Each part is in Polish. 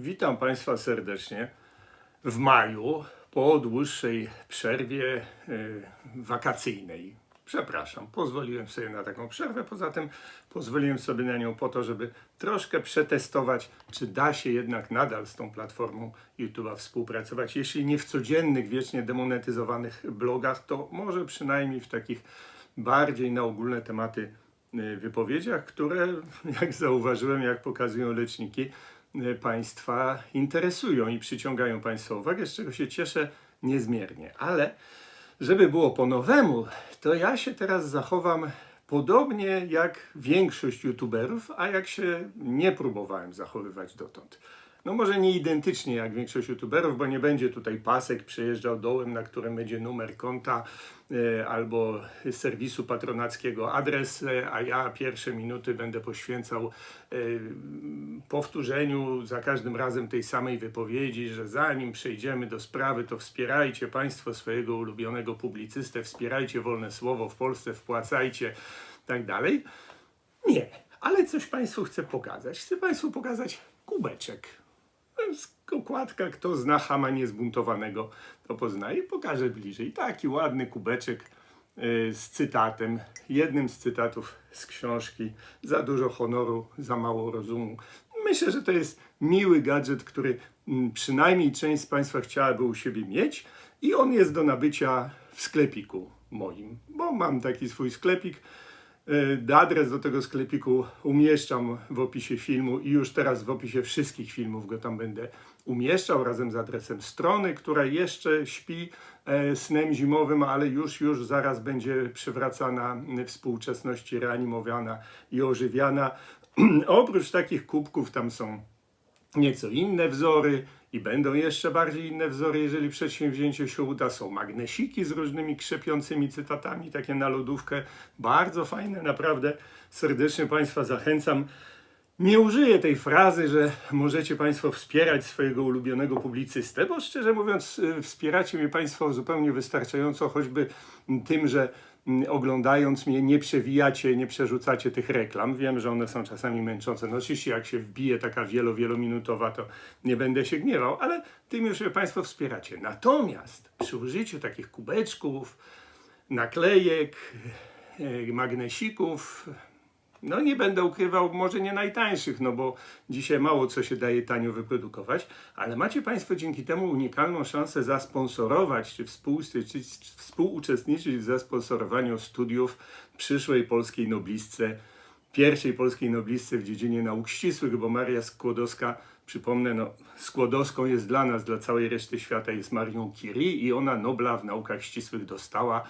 Witam Państwa serdecznie w maju po dłuższej przerwie y, wakacyjnej. Przepraszam, pozwoliłem sobie na taką przerwę. Poza tym pozwoliłem sobie na nią po to, żeby troszkę przetestować, czy da się jednak nadal z tą platformą YouTube'a współpracować. Jeśli nie w codziennych, wiecznie demonetyzowanych blogach, to może przynajmniej w takich bardziej na ogólne tematy y, wypowiedziach, które, jak zauważyłem, jak pokazują leczniki, Państwa interesują i przyciągają Państwa uwagę, z czego się cieszę niezmiernie. Ale żeby było po nowemu, to ja się teraz zachowam podobnie jak większość youtuberów, a jak się nie próbowałem zachowywać dotąd. No może nie identycznie jak większość youtuberów, bo nie będzie tutaj pasek przejeżdżał dołem, na którym będzie numer konta e, albo serwisu patronackiego adres, e, a ja pierwsze minuty będę poświęcał e, powtórzeniu za każdym razem tej samej wypowiedzi, że zanim przejdziemy do sprawy, to wspierajcie Państwo swojego ulubionego publicystę, wspierajcie wolne słowo w Polsce, wpłacajcie, tak dalej. Nie, ale coś Państwu chcę pokazać. Chcę Państwu pokazać kubeczek. Okładka, kto zna Hama Niezbuntowanego, to poznaje. Pokażę bliżej. Taki ładny kubeczek y, z cytatem. Jednym z cytatów z książki. Za dużo honoru, za mało rozumu. Myślę, że to jest miły gadżet, który mm, przynajmniej część z Państwa chciałaby u siebie mieć i on jest do nabycia w sklepiku moim, bo mam taki swój sklepik. Y, Adres do tego sklepiku umieszczam w opisie filmu i już teraz w opisie wszystkich filmów go tam będę umieszczał razem z adresem strony, która jeszcze śpi e, snem zimowym, ale już, już zaraz będzie przywracana współczesności, reanimowana i ożywiana. Oprócz takich kubków tam są nieco inne wzory i będą jeszcze bardziej inne wzory, jeżeli przedsięwzięcie się uda. Są magnesiki z różnymi krzepiącymi cytatami, takie na lodówkę. Bardzo fajne, naprawdę serdecznie Państwa zachęcam. Nie użyję tej frazy, że możecie Państwo wspierać swojego ulubionego publicystę, bo szczerze mówiąc, y, wspieracie mnie Państwo zupełnie wystarczająco, choćby tym, że oglądając mnie nie przewijacie, nie przerzucacie tych reklam. Wiem, że one są czasami męczące. No oczywiście jak się wbije taka wielo, wielominutowa, to nie będę się gniewał, ale tym już Państwo wspieracie. Natomiast przy użyciu takich kubeczków, naklejek, e, magnesików, no nie będę ukrywał, może nie najtańszych, no bo dzisiaj mało co się daje tanio wyprodukować, ale macie Państwo dzięki temu unikalną szansę zasponsorować czy, współuczestniczyć, współuczestniczyć w zasponsorowaniu studiów przyszłej polskiej noblistce, pierwszej polskiej noblistce w dziedzinie nauk ścisłych, bo Maria Skłodowska, przypomnę, no, Skłodowską jest dla nas, dla całej reszty świata jest Marią Curie i ona Nobla w naukach ścisłych dostała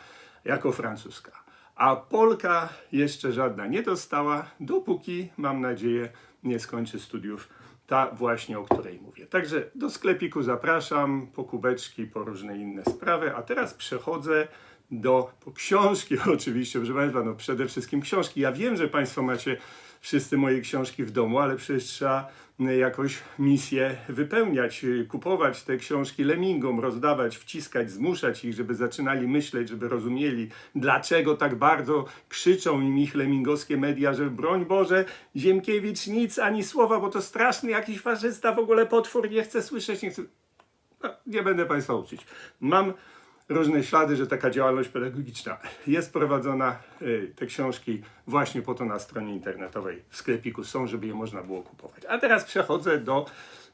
jako francuska a Polka jeszcze żadna nie dostała, dopóki, mam nadzieję, nie skończy studiów ta właśnie, o której mówię. Także do sklepiku zapraszam, po kubeczki, po różne inne sprawy, a teraz przechodzę do po książki oczywiście, proszę Państwa, no przede wszystkim książki. Ja wiem, że Państwo macie wszyscy moje książki w domu, ale przecież trzeba jakoś misję wypełniać, y, kupować te książki lemingom, rozdawać, wciskać, zmuszać ich, żeby zaczynali myśleć, żeby rozumieli, dlaczego tak bardzo krzyczą im ich lemingowskie media, że broń Boże, Ziemkiewicz nic, ani słowa, bo to straszny jakiś faszysta, w ogóle potwór, nie chce słyszeć, nie chce... No, nie będę Państwa uczyć. Mam różne ślady, że taka działalność pedagogiczna jest prowadzona. Y, Te książki właśnie po to na stronie internetowej w sklepiku są, żeby je można było kupować. A teraz przechodzę do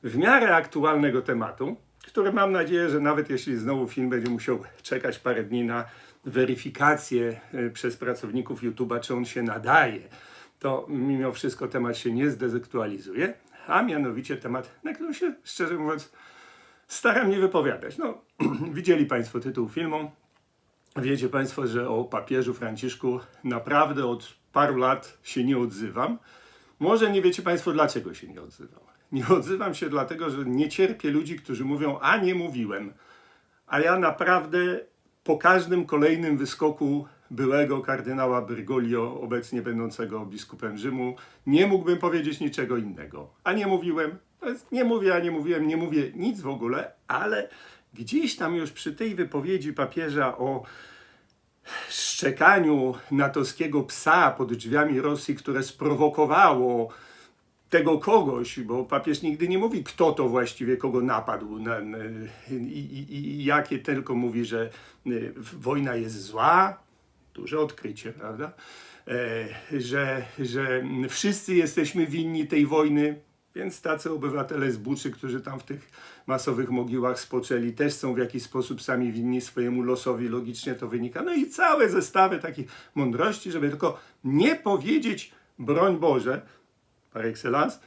w miarę aktualnego tematu, który mam nadzieję, że nawet jeśli znowu film będzie musiał czekać parę dni na weryfikację y, przez pracowników YouTube'a, czy on się nadaje, to mimo wszystko temat się nie zdezaktualizuje, a mianowicie temat, na którym się szczerze mówiąc staram nie wypowiadać. No, widzieli Państwo tytuł filmu. Wiecie Państwo, że o papieżu Franciszku naprawdę od paru lat się nie odzywam. Może nie wiecie Państwo, dlaczego się nie odzywam. Nie odzywam się dlatego, że nie cierpię ludzi, którzy mówią, a nie mówiłem. A ja naprawdę po każdym kolejnym wyskoku byłego kardynała Bergoglio, obecnie będącego biskupem Rzymu, nie mógłbym powiedzieć niczego innego. A nie mówiłem, to jest, nie mówię, a nie mówiłem, nie mówię nic w ogóle, ale gdzieś tam już przy tej wypowiedzi papieża o szczekaniu natowskiego psa pod drzwiami Rosji, które sprowokowało tego kogoś, bo papież nigdy nie mówi, kto to właściwie kogo napadł na, na, i, i, i jakie tylko mówi, że y, wojna jest zła, duże odkrycie, prawda? E, że, że wszyscy jesteśmy winni tej wojny, więc tacy obywatele z Buczy, którzy tam w tych masowych mogiłach spoczęli, też są w jakiś sposób sami winni swojemu losowi, logicznie to wynika. No i całe zestawy takich mądrości, żeby tylko nie powiedzieć, broń Boże, par excellence,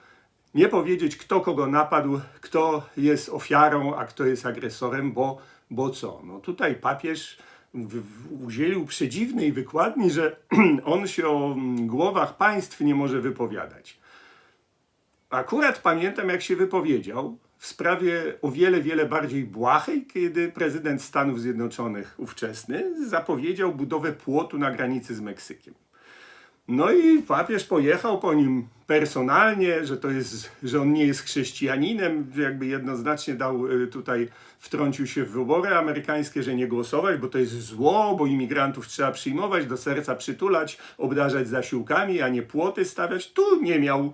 nie powiedzieć, kto kogo napadł, kto jest ofiarą, a kto jest agresorem, bo, bo co? No tutaj papież udzielił przedziwnej wykładni, że on się o głowach państw nie może wypowiadać. Akurat pamiętam, jak się wypowiedział w sprawie o wiele, wiele bardziej błahej, kiedy prezydent Stanów Zjednoczonych ówczesny zapowiedział budowę płotu na granicy z Meksykiem. No i papież pojechał po nim personalnie, że to jest, że on nie jest chrześcijaninem, jakby jednoznacznie dał y, tutaj, wtrącił się w wybory amerykańskie, że nie głosować, bo to jest zło, bo imigrantów trzeba przyjmować, do serca przytulać, obdarzać zasiłkami, a nie płoty stawiać. Tu nie miał,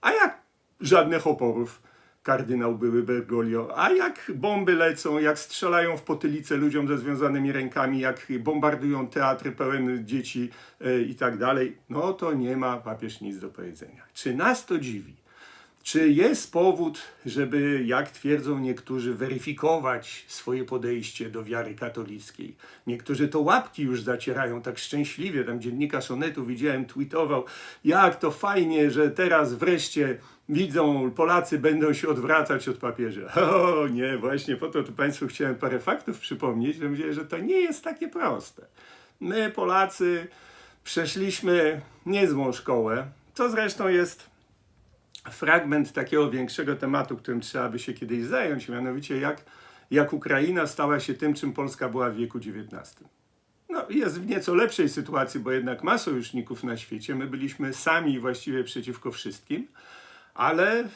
a jak żadnych oporów kardynał były Bergoglio. A jak bomby lecą, jak strzelają w potylicę ludziom ze związanymi rękami, jak bombardują teatry pełen dzieci e, i tak dalej, no to nie ma papież nic do powiedzenia. Czy nas to dziwi? Czy jest powód, żeby, jak twierdzą niektórzy, weryfikować swoje podejście do wiary katolickiej? Niektórzy to łapki już zacierają tak szczęśliwie. Tam dziennikarz Onetu widziałem, tweetował, jak to fajnie, że teraz wreszcie widzą, Polacy będą się odwracać od papieża. O nie, właśnie po to tu Państwu chciałem parę faktów przypomnieć, że mówię, że to nie jest takie proste. My, Polacy, przeszliśmy niezłą szkołę, co zresztą jest fragment takiego większego tematu, którym trzeba by się kiedyś zająć, mianowicie jak, jak Ukraina stała się tym, czym Polska była w wieku XIX. No, jest w nieco lepszej sytuacji, bo jednak ma sojuszników na świecie. My byliśmy sami właściwie przeciwko wszystkim, ale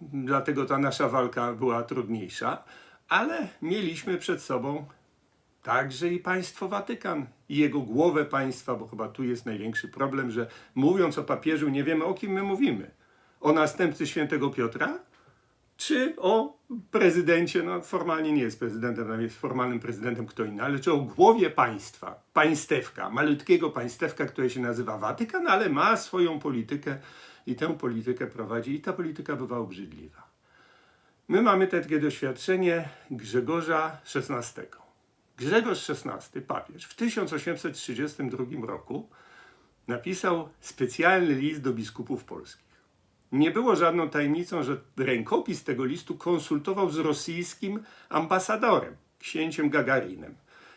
dlatego ta nasza walka była trudniejsza, ale mieliśmy przed sobą także i państwo Watykan i jego głowę państwa, bo chyba tu jest największy problem, że mówiąc o papieżu nie wiemy o kim my mówimy o następcy świętego Piotra, czy o prezydencie, no formalnie nie jest prezydentem, tam jest formalnym prezydentem kto inny, ale czy o głowie państwa, państewka, malutkiego państewka, które się nazywa Watykan, ale ma swoją politykę i tę politykę prowadzi i ta polityka bywa obrzydliwa. My mamy takie doświadczenie Grzegorza XVI. Grzegorz XVI, papież, w 1832 roku napisał specjalny list do biskupów polskich. Nie było żadną tajemnicą, że rękopis tego listu konsultował z rosyjskim ambasadorem, księciem Gagarinem.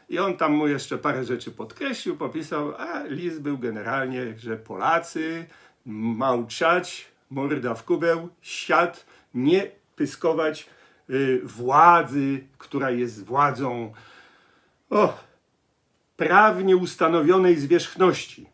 I on tam mu jeszcze parę rzeczy podkreślił, popisał, a list był generalnie, że Polacy małczać, morda w kubeł, siat, nie pyskować y, władzy, która jest władzą o, prawnie ustanowionej zwierzchności.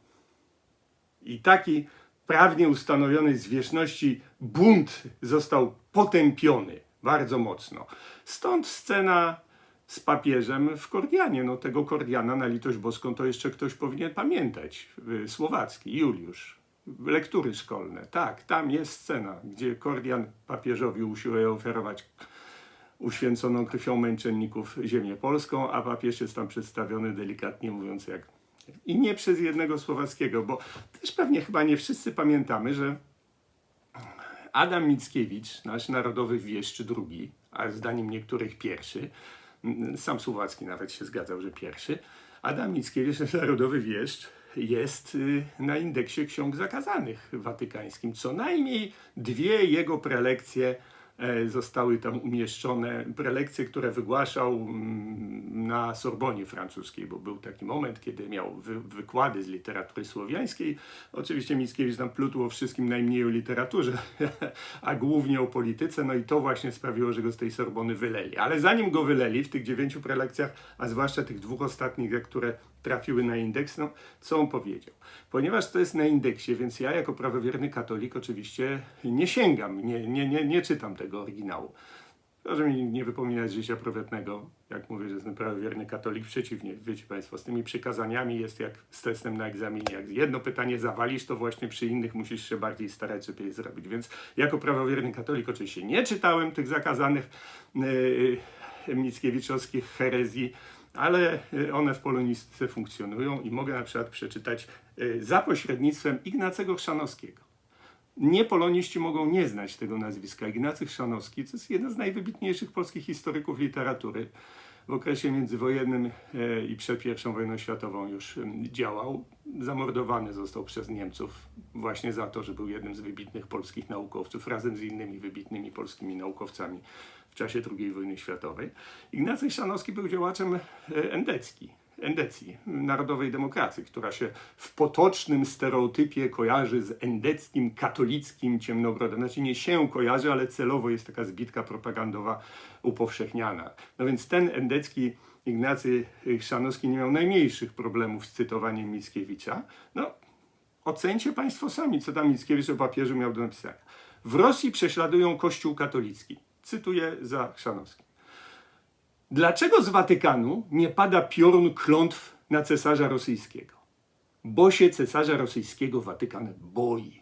I taki prawnie ustanowionej zwierzchności bunt został potępiony bardzo mocno. Stąd scena z papieżem w Kordianie. No tego Kordiana na litość boską to jeszcze ktoś powinien pamiętać. Słowacki, Juliusz. Lektury szkolne. Tak, tam jest scena, gdzie Kordian papieżowi usiłuje oferować uświęconą krwią męczenników ziemię polską, a papież jest tam przedstawiony delikatnie mówiąc jak i nie przez jednego Słowackiego, bo też pewnie chyba nie wszyscy pamiętamy, że Adam Mickiewicz, nasz narodowy wieszczy drugi, a zdaniem niektórych pierwszy, sam Słowacki nawet się zgadzał, że pierwszy, Adam Mickiewicz, nasz narodowy wieszcz, jest y, na indeksie ksiąg zakazanych watykańskim. Co najmniej dwie jego prelekcje zostały tam umieszczone prelekcje, które wygłaszał mm, na Sorbonie francuskiej, bo był taki moment, kiedy miał wy wykłady z literatury słowiańskiej. Oczywiście Mickiewicz tam plutł o wszystkim najmniej o literaturze, a głównie o polityce, no i to właśnie sprawiło, że go z tej Sorbony wyleli. Ale zanim go wyleli w tych dziewięciu prelekcjach, a zwłaszcza tych dwóch ostatnich, które trafiły na indeks, no co on powiedział? Ponieważ to jest na indeksie, więc ja jako prawowierny katolik oczywiście nie sięgam, nie, nie, nie, nie czytam tego oryginału. Proszę mi nie wypominać życia prywatnego, jak mówię, że jestem prawowierny katolik. Przeciwnie, wiecie Państwo, z tymi przykazaniami jest jak z testem na egzaminie. Jak jedno pytanie zawalisz, to właśnie przy innych musisz się bardziej starać, żeby je zrobić. Więc jako prawowierny katolik oczywiście nie czytałem tych zakazanych yy, mickiewiczowskich herezji, ale y, one w polonistyce funkcjonują i mogę na przykład przeczytać y, za pośrednictwem Ignacego Chrzanowskiego. Niepoloniści mogą nie znać tego nazwiska. Ignacy Chrzanowski to jest jeden z najwybitniejszych polskich historyków literatury. W okresie międzywojennym e, i przed I wojną światową już działał. Zamordowany został przez Niemców właśnie za to, że był jednym z wybitnych polskich naukowców, razem z innymi wybitnymi polskimi naukowcami w czasie II wojny światowej. Ignacy Chrzanowski był działaczem e, endecki, endecji, narodowej demokracji, która się w potocznym stereotypie kojarzy z endeckim, katolickim ciemnogrodem. Znaczy nie się kojarzy, ale celowo jest taka zbitka propagandowa upowszechniana. No więc ten endecki Ignacy Chrzanowski nie miał najmniejszych problemów z cytowaniem Mickiewicza. No, ocencie Państwo sami, co tam Mickiewicz o papieżu miał do napisania. W Rosji prześladują Kościół katolicki. Cytuję za Chrzanowskim. Dlaczego z Watykanu nie pada piorun klątw na cesarza rosyjskiego? Bo się cesarza rosyjskiego Watykan boi.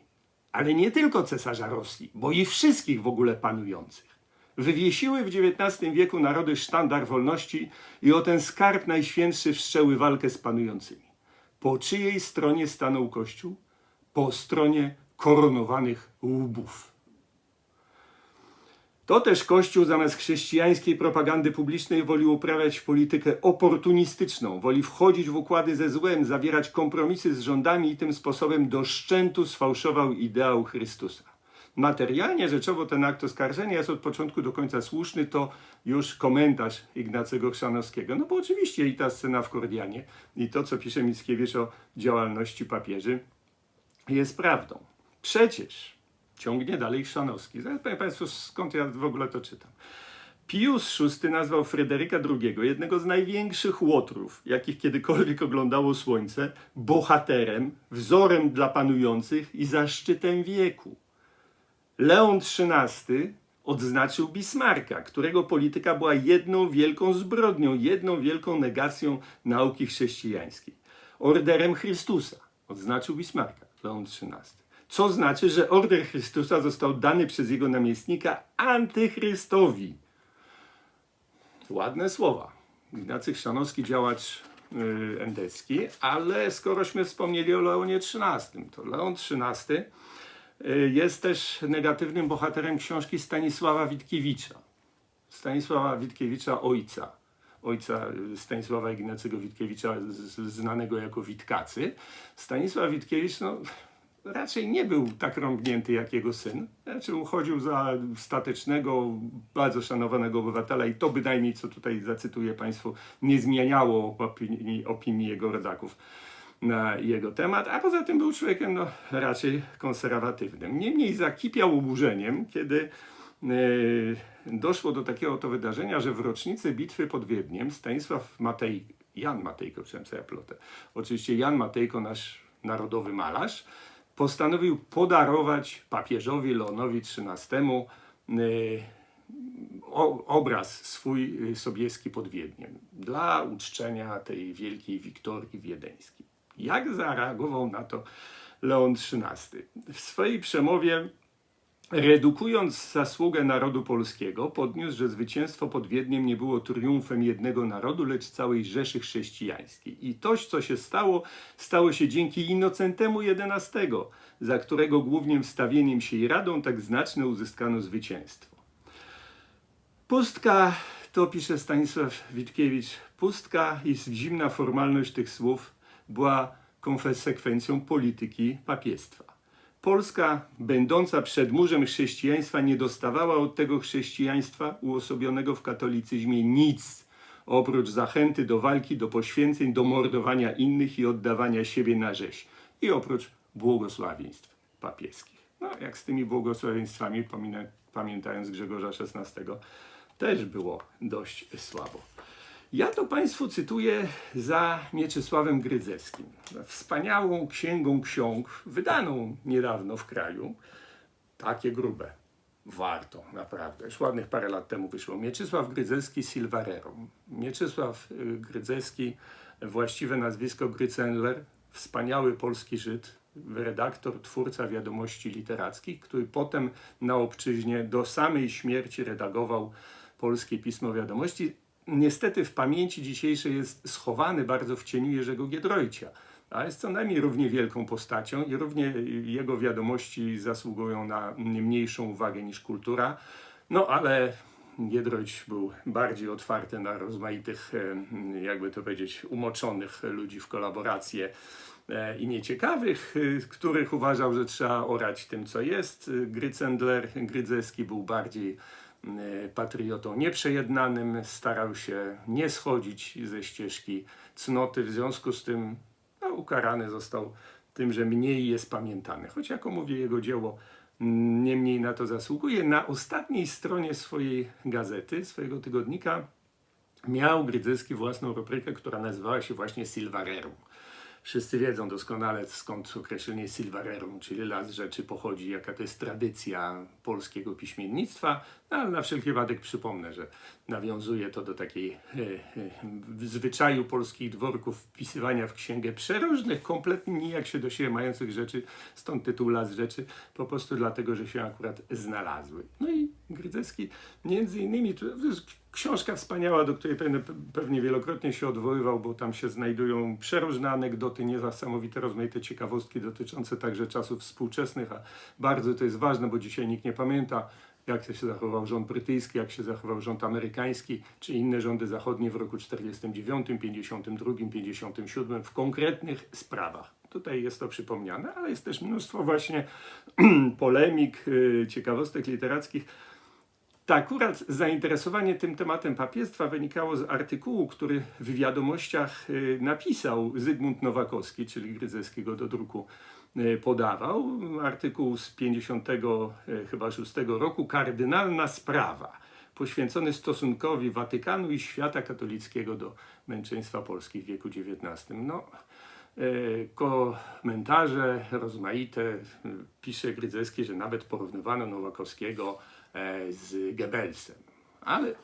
Ale nie tylko cesarza Rosji, boi wszystkich w ogóle panujących. Wywiesiły w XIX wieku narody sztandar wolności i o ten skarb najświętszy wszczęły walkę z panującymi. Po czyjej stronie stanął Kościół? Po stronie koronowanych łbów. To też Kościół zamiast chrześcijańskiej propagandy publicznej woli uprawiać politykę oportunistyczną, woli wchodzić w układy ze złem, zawierać kompromisy z rządami i tym sposobem do szczętu sfałszował ideał Chrystusa. Materialnie rzeczowo ten akt oskarżenia jest od początku do końca słuszny, to już komentarz Ignacego Chrzanowskiego. No bo oczywiście i ta scena w Kordianie, i to, co pisze Mickiewicz o działalności papieży, jest prawdą. Przecież ciągnie dalej Chrzanowski. Zaraz powiem Państwu, skąd ja w ogóle to czytam. Pius VI nazwał Fryderyka II, jednego z największych łotrów, jakich kiedykolwiek oglądało słońce, bohaterem, wzorem dla panujących i zaszczytem wieku. Leon XIII odznaczył Bismarcka, którego polityka była jedną wielką zbrodnią, jedną wielką negacją nauki chrześcijańskiej. Orderem Chrystusa odznaczył Bismarcka, Leon XIII. Co znaczy, że order Chrystusa został dany przez jego namiestnika antychrystowi. Ładne słowa. Ignacy Chrzanowski, działacz yy, endecki, ale skorośmy wspomnieli o Leonie XIII, to Leon XIII y, jest też negatywnym bohaterem książki Stanisława Witkiewicza. Stanisława Witkiewicza ojca. Ojca Stanisława Ignacego Witkiewicza, znanego jako Witkacy. Stanisław Witkiewicz, no, raczej nie był tak rąbnięty jak jego syn. Znaczy uchodził za statecznego, bardzo szanowanego obywatela i to bynajmniej, co tutaj zacytuję Państwu, nie zmieniało opinii, opinii jego rodaków na jego temat, a poza tym był człowiekiem no, raczej konserwatywnym. Niemniej zakipiał oburzeniem, kiedy e, doszło do takiego to wydarzenia, że w rocznicę bitwy pod Wiedniem Stanisław Matej, Jan Matejko, chciałem sobie plotę, oczywiście Jan Matejko, nasz narodowy malarz, postanowił podarować papieżowi Leonowi XIII y, obraz swój y, sobieski pod Wiedniem dla uczczenia tej wielkiej wiktorii wiedeńskiej. Jak zareagował na to Leon XIII? W swojej przemowie Redukując zasługę narodu polskiego, podniósł, że zwycięstwo pod Wiedniem nie było triumfem jednego narodu, lecz całej Rzeszy Chrześcijańskiej. I toś, co się stało, stało się dzięki Innocentemu XI, za którego głównym wstawieniem się i radą tak znaczne uzyskano zwycięstwo. Pustka, to pisze Stanisław Witkiewicz, pustka i zimna formalność tych słów była konsekwencją polityki papiestwa. Polska, będąca przedmurzem chrześcijaństwa, nie dostawała od tego chrześcijaństwa uosobionego w katolicyzmie nic, oprócz zachęty do walki, do poświęceń, do mordowania innych i oddawania siebie na rzeź. I oprócz błogosławieństw papieskich. No, jak z tymi błogosławieństwami, pamiętając Grzegorza XVI, też było dość słabo. Ja to Państwu cytuję za Mieczysławem Grydzewskim. Wspaniałą księgą ksiąg, wydaną niedawno w kraju, takie grube. warto, naprawdę. Już ładnych parę lat temu wyszło. Mieczysław Grydzewski Silvarero. Mieczysław y, Grydzewski, właściwe nazwisko Grycenler, wspaniały polski Żyd, redaktor, twórca wiadomości literackich, który potem na obczyźnie do samej śmierci redagował polskie pismo wiadomości. Niestety w pamięci dzisiejszej jest schowany bardzo w cieniu Jerzego Giedroycia, a jest co najmniej równie wielką postacią i równie jego wiadomości zasługują na nie mniejszą uwagę niż kultura. No ale Giedroyć był bardziej otwarty na rozmaitych, e, jakby to powiedzieć, umoczonych ludzi w kolaborację e, i nieciekawych, e, których uważał, że trzeba orać tym, co jest. Grycendler, Grydzewski był bardziej patriotą nieprzejednanym, starał się nie schodzić ze ścieżki cnoty, w związku z tym no, ukarany został tym, że mniej jest pamiętany. Choć, jako mówię, jego dzieło niemniej na to zasługuje. Na ostatniej stronie swojej gazety, swojego tygodnika, miał Grydzewski własną rubrykę, która nazywała się właśnie Silvarerum. Wszyscy wiedzą doskonale skąd określenie Silvarerum, czyli las rzeczy pochodzi, jaka to jest tradycja polskiego piśmiennictwa, no, ale na wszelki wypadek przypomnę, że nawiązuje to do takiej e, e, zwyczaju polskich dworków wpisywania w księgę przeróżnych, kompletnie nijak się do siebie mających rzeczy, stąd tytuł las rzeczy, po prostu dlatego, że się akurat znalazły. No i Grydzewski między innymi, to jest książka wspaniała, do której pewnie, wielokrotnie się odwoływał, bo tam się znajdują przeróżne anegdoty, niesamowite, rozmaite ciekawostki dotyczące także czasów współczesnych, a bardzo to jest ważne, bo dzisiaj nikt nie pamięta, jak się zachował rząd brytyjski, jak się zachował rząd amerykański, czy inne rządy zachodnie w roku 49, 52, 57 w konkretnych sprawach. Tutaj jest to przypomniane, ale jest też mnóstwo właśnie polemik, y, ciekawostek literackich. Akurat zainteresowanie tym tematem papiestwa wynikało z artykułu, który w wiadomościach y, napisał Zygmunt Nowakowski, czyli Grydzewskiego do druku y, podawał. Artykuł z 50 y, chyba 6 roku, kardynalna sprawa, poświęcony stosunkowi Watykanu i świata katolickiego do męczeństwa Polski w wieku XIX. No, komentarze rozmaite, pisze Grydzewski, że nawet porównywano Nowakowskiego z Goebbelsem. Ale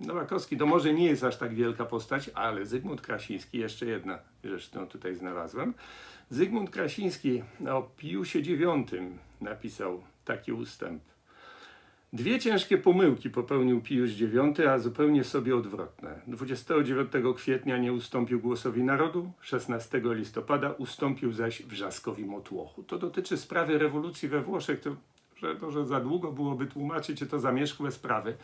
Nowakowski to może nie jest aż tak wielka postać, ale Zygmunt Krasiński, jeszcze jedna rzecz, którą tutaj znalazłem. Zygmunt Krasiński o Piusie IX napisał taki ustęp. Dwie ciężkie pomyłki popełnił Pius IX, a zupełnie sobie odwrotne. 29 kwietnia nie ustąpił głosowi narodu, 16 listopada ustąpił zaś wrzaskowi motłochu. To dotyczy sprawy rewolucji we Włoszech, to, że, to, że za długo byłoby tłumaczyć, to zamierzchłe sprawy.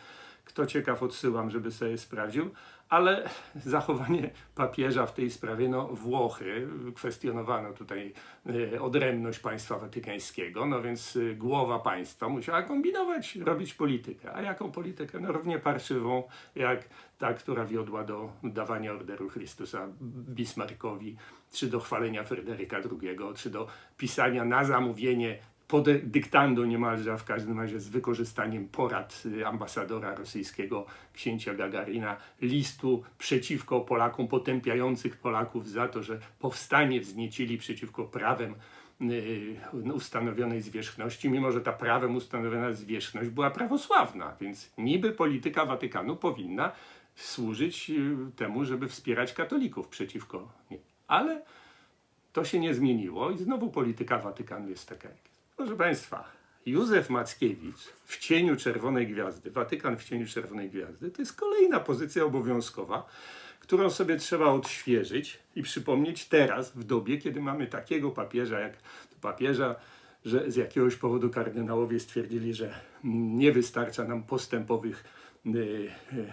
Kto ciekaw, odsyłam, żeby sobie sprawdził. Ale zachowanie papieża w tej sprawie, no Włochy, kwestionowano tutaj e, odrębność państwa watykańskiego, no więc e, głowa państwa musiała kombinować, robić politykę. A jaką politykę? No równie parszywą, jak ta, która wiodła do dawania orderu Chrystusa Bismarckowi, czy do chwalenia Fryderyka II, czy do pisania na zamówienie pod dyktando niemalże, a w każdym razie z wykorzystaniem porad y, ambasadora rosyjskiego księcia Gagarina, listu przeciwko Polakom, potępiających Polaków za to, że powstanie wzniecili przeciwko prawem y, ustanowionej zwierzchności, mimo że ta prawem ustanowiona zwierzchność była prawosławna, więc niby polityka Watykanu powinna służyć y, temu, żeby wspierać katolików przeciwko nim. Ale to się nie zmieniło i znowu polityka Watykanu jest taka. Proszę Państwa, Józef Mackiewicz w cieniu Czerwonej Gwiazdy, Watykan w cieniu Czerwonej Gwiazdy, to jest kolejna pozycja obowiązkowa, którą sobie trzeba odświeżyć i przypomnieć teraz, w dobie, kiedy mamy takiego papieża jak papieża, że z jakiegoś powodu kardynałowie stwierdzili, że nie wystarcza nam postępowych y, y,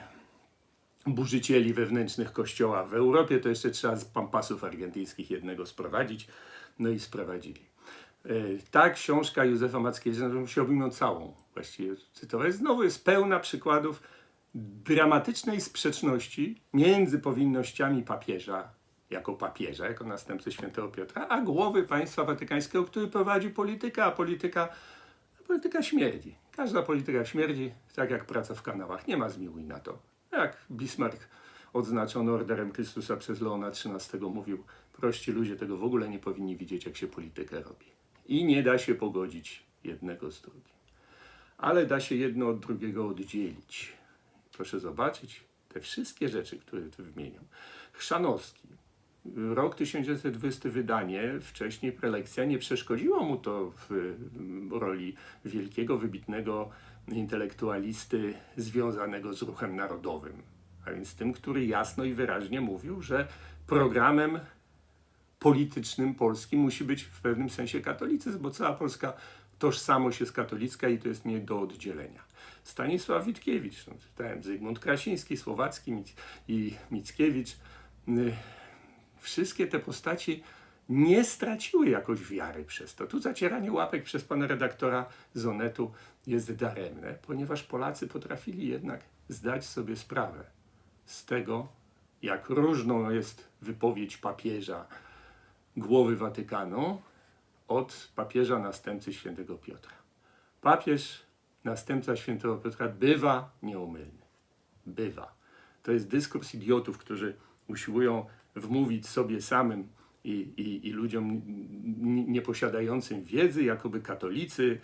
burzycieli wewnętrznych kościoła w Europie, to jeszcze trzeba z pampasów argentyńskich jednego sprowadzić. No i sprowadzili. E, Ta książka Józefa Mackiewicza, no, musiałbym ją całą właściwie cytować, znowu jest pełna przykładów dramatycznej sprzeczności między powinnościami papieża jako papieża, jako następcy świętego Piotra, a głowy państwa watykańskiego, który prowadzi politykę, a polityka, polityka śmierdzi. Każda polityka śmierdzi, tak jak praca w kanałach. Nie ma zmiłuj na to. Jak Bismarck odznaczony orderem Chrystusa przez Leona XIII mówił, prości ludzie tego w ogóle nie powinni widzieć, jak się politykę robi. I nie da się pogodzić jednego z drugim. ale da się jedno od drugiego oddzielić. Proszę zobaczyć te wszystkie rzeczy, które tu wymieniam. Chrzanowski, rok 1920 wydanie, wcześniej prelekcja, nie przeszkodziło mu to w roli wielkiego, wybitnego intelektualisty związanego z ruchem narodowym. A więc tym, który jasno i wyraźnie mówił, że programem politycznym Polski musi być w pewnym sensie katolicyzm, bo cała polska tożsamość jest katolicka i to jest nie do oddzielenia. Stanisław Witkiewicz, no, czytałem Zygmunt Krasiński, Słowacki Mic- i Mickiewicz. Y, Wszystkie te postaci nie straciły jakoś wiary przez to. Tu zacieranie łapek przez pana redaktora Zonetu jest daremne, ponieważ Polacy potrafili jednak zdać sobie sprawę z tego, jak różną jest wypowiedź papieża, głowy Watykanu, od papieża następcy świętego Piotra. Papież, następca świętego Piotra bywa nieumylny. Bywa. To jest dyskurs idiotów, którzy usiłują wmówić sobie samym i, i, i ludziom nieposiadającym wiedzy, jakoby katolicy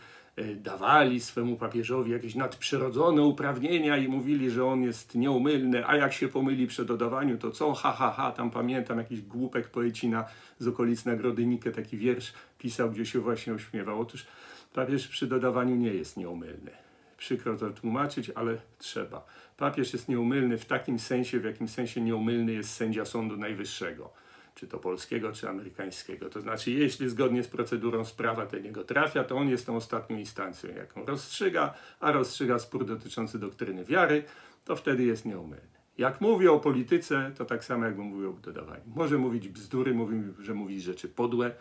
dawali swemu papieżowi jakieś nadprzyrodzone uprawnienia i mówili, że on jest nieumylny, a jak się pomyli przy dodawaniu, to co? Ha, ha, ha, tam pamiętam jakiś głupek poecina z okolic Nagrody Nike taki wiersz pisał, gdzie się właśnie ośmiewał. Otóż papież przy dodawaniu nie jest nieumylny. Przykro to tłumaczyć, ale trzeba. Papież jest nieumylny w takim sensie, w jakim sensie nieumylny jest sędzia Sądu Najwyższego, czy to polskiego, czy amerykańskiego. To znaczy, jeśli zgodnie z procedurą sprawa do niego trafia, to on jest tą ostatnią instancją, jaką rozstrzyga, a rozstrzyga spór dotyczący doktryny wiary, to wtedy jest nieumylny. Jak mówi o polityce, to tak samo jakby mówił o dodawaniu. Może mówić bzdury, mówi, że mówi rzeczy podłe,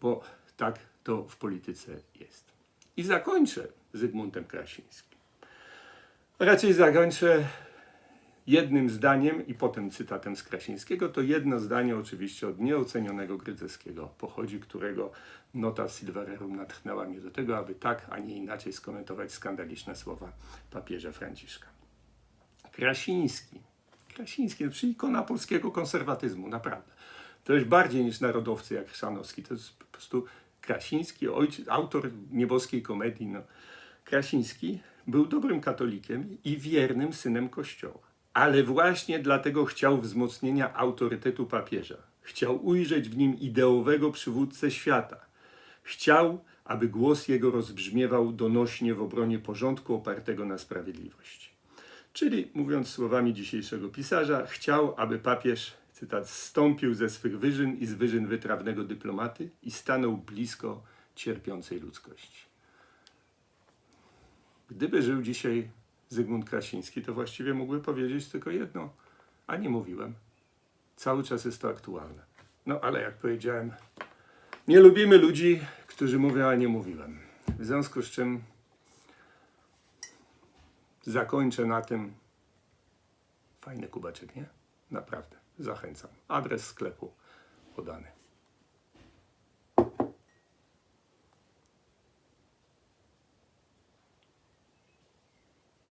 bo tak to w polityce jest. I zakończę Zygmuntem Krasińskim. Raczej zakończę jednym zdaniem i potem cytatem z Krasińskiego. To jedno zdanie oczywiście od nieocenionego Grydzewskiego pochodzi, którego nota Silvererum natchnęła mnie do tego, aby tak, a nie inaczej skomentować skandaliczne słowa papieża Franciszka. Krasiński, Krasiński, to ikona polskiego konserwatyzmu, naprawdę. To jest bardziej niż narodowcy jak Chrzanowski. To jest po prostu Krasiński, ojciec, autor nieboskiej komedii. No. Krasiński był dobrym katolikiem i wiernym synem Kościoła. Ale właśnie dlatego chciał wzmocnienia autorytetu papieża. Chciał ujrzeć w nim ideowego przywódcę świata. Chciał, aby głos jego rozbrzmiewał donośnie w obronie porządku opartego na sprawiedliwości. Czyli, mówiąc słowami dzisiejszego pisarza, chciał, aby papież, cytat, zstąpił ze swych wyżyn i z wyżyn wytrawnego dyplomaty i stanął blisko cierpiącej ludzkości. Gdyby żył dzisiaj Zygmunt Krasiński, to właściwie mógłby powiedzieć tylko jedno, a nie mówiłem. Cały czas jest to aktualne. No ale jak powiedziałem, nie lubimy ludzi, którzy mówią, a nie mówiłem. W związku z czym zakończę na tym. Fajny kubaczek, nie? Naprawdę. Zachęcam. Adres sklepu podany.